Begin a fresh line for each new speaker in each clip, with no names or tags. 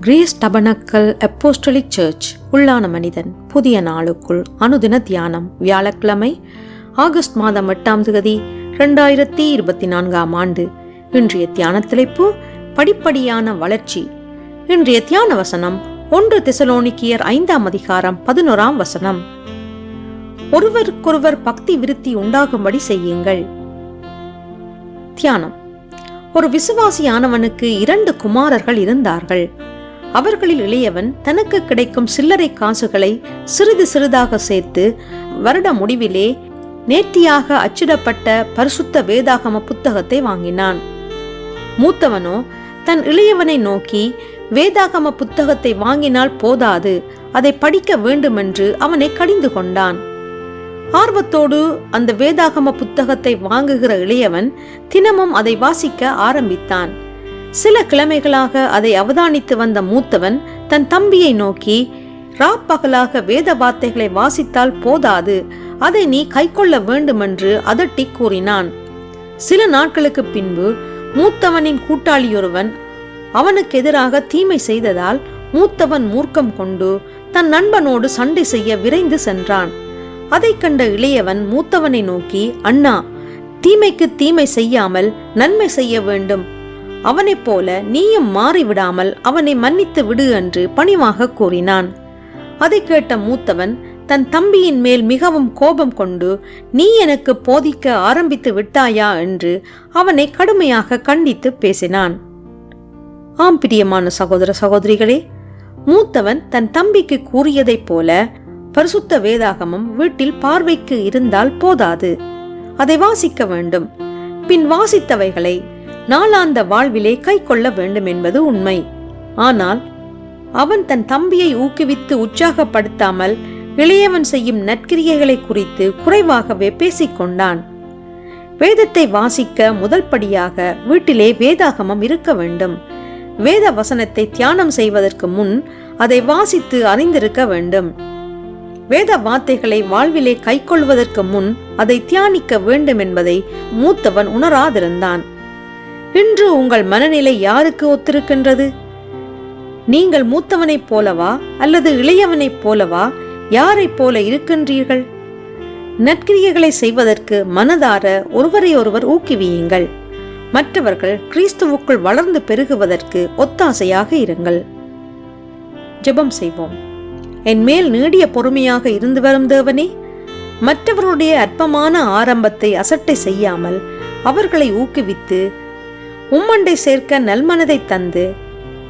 Grace tabernacle apostolic search உள்ளான மனிதன் புதிய நாளுக்குள் அனுதின தியானம் வியாழக்கிழமை ஆகஸ்ட் மாதம் எட்டாம் தேதி ரெண்டாயிரத்தி இருபத்தி நான்காம் ஆண்டு. இன்றைய தியான தலைப்பு படிப்படியான வளர்ச்சி. இன்றைய தியான வசனம் ஒன்று திசலோனிக்கியர் ஐந்தாம் அதிகாரம் பதினோராம் வசனம். ஒருவருக்கொருவர் பக்தி விருத்தி உண்டாகும்படி செய்யுங்கள். தியானம். ஒரு விசுவாசியானவனுக்கு இரண்டு குமாரர்கள் இருந்தார்கள். அவர்களில் இளையவன் தனக்கு கிடைக்கும் சில்லறை காசுகளை சிறிது சிறிதாக சேர்த்து வருட முடிவிலே நேர்த்தியாக அச்சிடப்பட்ட பரிசுத்த வேதாகம புத்தகத்தை வாங்கினான். மூத்தவனோ தன் இளையவனை நோக்கி வேதாகம புத்தகத்தை வாங்கினால் போதாது அதை படிக்க வேண்டுமென்று அவனை கடிந்து கொண்டான். ஆர்வத்தோடு அந்த வேதாகம புத்தகத்தை வாங்குகிற இளையவன் தினமும் அதை வாசிக்க ஆரம்பித்தான். சில கிழமைகளாக அதை அவதானித்து வந்த மூத்தவன் தன் தம்பியை நோக்கி ராப்பகலாக வேத வார்த்தைகளை வாசித்தால் போதாது அதை நீ கைக்கொள்ள வேண்டுமென்று அதட்டி கூறினான். சில நாட்களுக்கு பின்பு மூத்தவனின் கூட்டாளியொருவன் அவனுக்கு எதிராக தீமை செய்ததால் மூத்தவன் மூர்க்கம் கொண்டு தன் நண்பனோடு சண்டை செய்ய விரைந்து சென்றான். அதைக் கண்ட இளையவன் மூத்தவனை நோக்கி அண்ணா தீமைக்கு தீமை செய்யாமல் நன்மை செய்ய வேண்டும். அவனைப் போல நீயும் மாறிவிடாமல் அவனை மன்னித்து விடு என்று பணிவாக கூறினான். அதை கேட்ட மூத்தவன் தன் தம்பியின் மேல் மிகவும் கோபம் கொண்டு நீ எனக்கு போதிக்க ஆரம்பித்து விட்டாயா? என்று அவனை கடுமையாக கண்டித்து பேசினான். ஆம் பிரியமான சகோதர சகோதரிகளே மூத்தவன் தன் தம்பிக்கு கூறியதைப் போல பரிசுத்த வேதாகமம் வீட்டில் பார்வைக்கு இருந்தால் போதாது. அதை வாசிக்க வேண்டும். பின் வாசித்தவைகளை நாளாந்த வாழ்விலே கை கொள்ள வேண்டும் என்பது உண்மை. ஆனால் அவன் தன் தம்பியை ஊக்குவித்து உற்சாகப்படுத்தாமல் இளையவன் செய்யும் நற்கிரியைகளை குறித்து குறைவாகவே பேசிக்கொண்டான். வேதத்தை வாசிக்க முதல் படியாக வீட்டிலே வேதாகமம் இருக்க வேண்டும். வேத வசனத்தை தியானம் செய்வதற்கு முன் அதை வாசித்து அறிந்திருக்க வேண்டும். வேத வார்த்தைகளை வாழ்விலே கைக்கொள்வதற்கு முன் அதை தியானிக்க வேண்டும் என்பதை மூத்தவன் உணராதிருந்தான். இன்று உங்கள் மனநிலை யாருக்கு ஒத்திருக்கின்றது? நீங்கள் மூத்தவனைப் போலவா அல்லது இளையவனைப் போலவா? யாரைப் போல இருக்கின்றீர்கள்? நற்கிரியைகளை செய்வதற்கு மனதார ஒருவரையொருவர் ஊக்குவியுங்கள். மற்றவர்கள் கிறிஸ்துவுக்குள் வளர்ந்து பெருகுவதற்கு ஒத்தாசையாக இருங்கள். ஜெபம் செய்வோம். என் மேல் நீடிய பொறுமையாக இருந்து வரும் தேவனே மற்றவருடைய அற்பமான ஆரம்பத்தை அசட்டை செய்யாமல் அவர்களை ஊக்குவித்து உம்மண்டை சேர்க்க நல்மனதை தந்து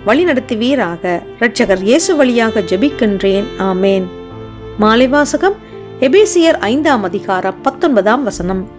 வழிநடத்துவீராக. இரட்சகர் இயேசு வழியாக ஜெபிக்கின்றேன். ஆமேன். மாலைவாசகம் எபேசியர் ஐந்தாம் அதிகாரம் பத்தொன்பதாம் வசனம்.